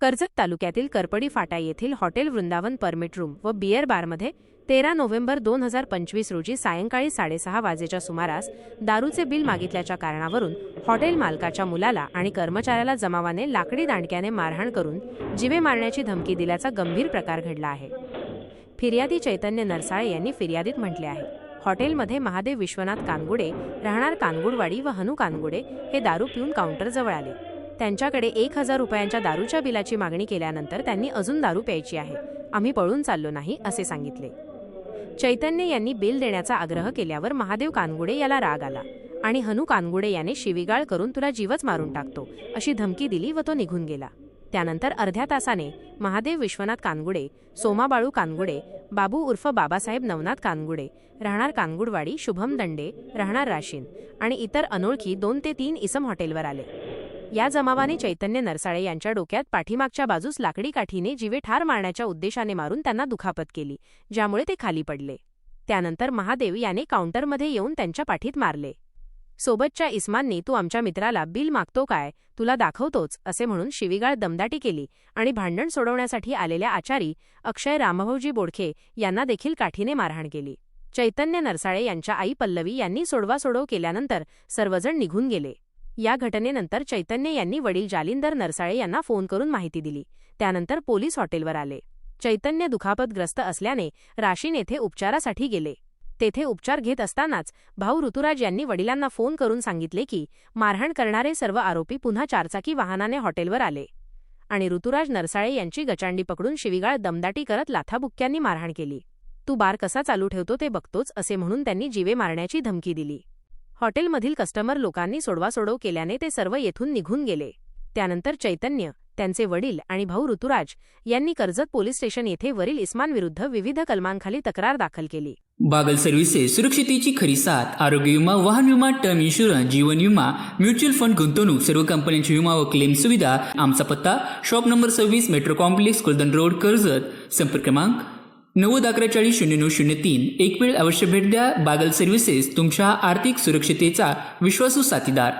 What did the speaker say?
कर्जत तालुक्यातील करपडी फाटा येथील हॉटेल वृंदावन परमिट रूम व बियर बारमध्ये तेरा नोव्हेंबर दोन हजार पंचवीस रोजी सायंकाळी साडेसहा वाजेच्या सुमारास दारूचे बिल मागितल्याच्या कारणावरून हॉटेल मालकाच्या मुलाला आणि कर्मचाऱ्याला जमावाने लाकडी दांडक्याने मारहाण करून जिवे मारण्याची धमकी दिल्याचा गंभीर प्रकार घडला आहे. फिर्यादी चैतन्य नरसाळे यांनी फिर्यादीत म्हटले आहे. हॉटेलमध्ये महादेव विश्वनाथ कानगुडे राहणार कानगुडवाडी व हनु कानगुडे हे दारू पिऊन काउंटरजवळ आले. त्यांच्याकडे एक हजार रुपयांच्या दारूच्या बिलाची मागणी केल्यानंतर त्यांनी अजून दारू प्यायची आहे. आम्ही पळून चाललो नाही असे सांगितले. चैतन्य यांनी बिल देण्याचा आग्रह केल्यावर महादेव कानगुडे याला राग आला आणि हनु कानगुडे याने शिवीगाळ करून तुला जीवच मारून टाकतो अशी धमकी दिली व तो निघून गेला. त्यानंतर अर्ध्या तासाने महादेव विश्वनाथ कानगुडे सोमाबाळू कानगुडे बाबू उर्फ बाबासाहेब नवनाथ कानगुडे राहणार कानगुडवाडी शुभम दंडे राहणार राशीन आणि इतर अनोळखी दोन ते तीन इसम हॉटेलवर आले. या जमावाने चैतन्य नरसाळे यांच्या डोक्यात पाठीमागच्या बाजूस लाकडी काठीने जीवे ठार मारण्याच्या उद्देशाने मारून त्यांना दुखापत केली ज्यामुळे ते खाली पडले. त्यानंतर महादेव याने काउंटरमध्ये येऊन त्यांच्या पाठीत मारले. सोबतच्या इस्माननी तू आमच्या मित्राला बिल मागतो काय? तुला दाखवतोच असे म्हणून शिवीगाळ दमदाटी केली आणि भांडण सोडवण्यासाठी आलेल्या आचारी अक्षय रामभाऊजी बोडखे यांना देखील काठीने मारहाण केली. चैतन्य नरसाळे यांच्या आई पल्लवी यांनी सोडवा सोडव केल्यानंतर सर्वजण निघून गेले. या घटनेनंतर चैतन्य यांनी वडील जालिंदर नरसाळे यांना फोन करून माहिती दिली. त्यानंतर पोलीस हॉटेलवर आले. चैतन्य दुखापतग्रस्त असल्याने राशीन येथे उपचारासाठी गेले. तेथे उपचार घेत असतानाच भाऊ ऋतुराज यांनी वडिलांना फोन करून सांगितले की मारहाण करणारे सर्व आरोपी पुन्हा चारचाकी वाहनाने हॉटेलवर आले. आणि ऋतुराज नरसाळे यांची गचांडी पकडून शिवीगाळ दमदाटी करत लाथाबुक्क्यांनी मारहाण केली. तू बार कसा चालू ठेवतो ते बघतोच असे म्हणून त्यांनी जीवे मारण्याची धमकी दिली. हॉटेलमधील कस्टमर लोकांनी सोडवासोडव केल्याने ते सर्व येथून निघून गेले. त्यानंतर चैतन्य त्यांचे वडील आणि भाऊ ऋतुराज यांनी कर्जत पोलीस स्टेशन येथे वरील इस्मानविरुद्ध विविध कलमांखाली तक्रार दाखल केली. बागल सर्व्हिसेस सुरक्षितेची खरी साथ आरोग्य विमा वाहन विमा टर्म इन्शुरन्स जीवन विमा म्युच्युअल फंड गुंतवणूक सर्व कंपन्यांची विमा व क्लेम सुविधा आमचा पत्ता शॉप नंबर सव्वीस metro complex Kuldan road Karjat. संपर्क क्रमांक नव्वद अकरा चाळीस शून्य नऊ शून्य तीन. एक वेळ अवश्य भेट द्या. बागल सर्व्हिसेस तुमच्या आर्थिक सुरक्षितेचा विश्वासू साथीदार.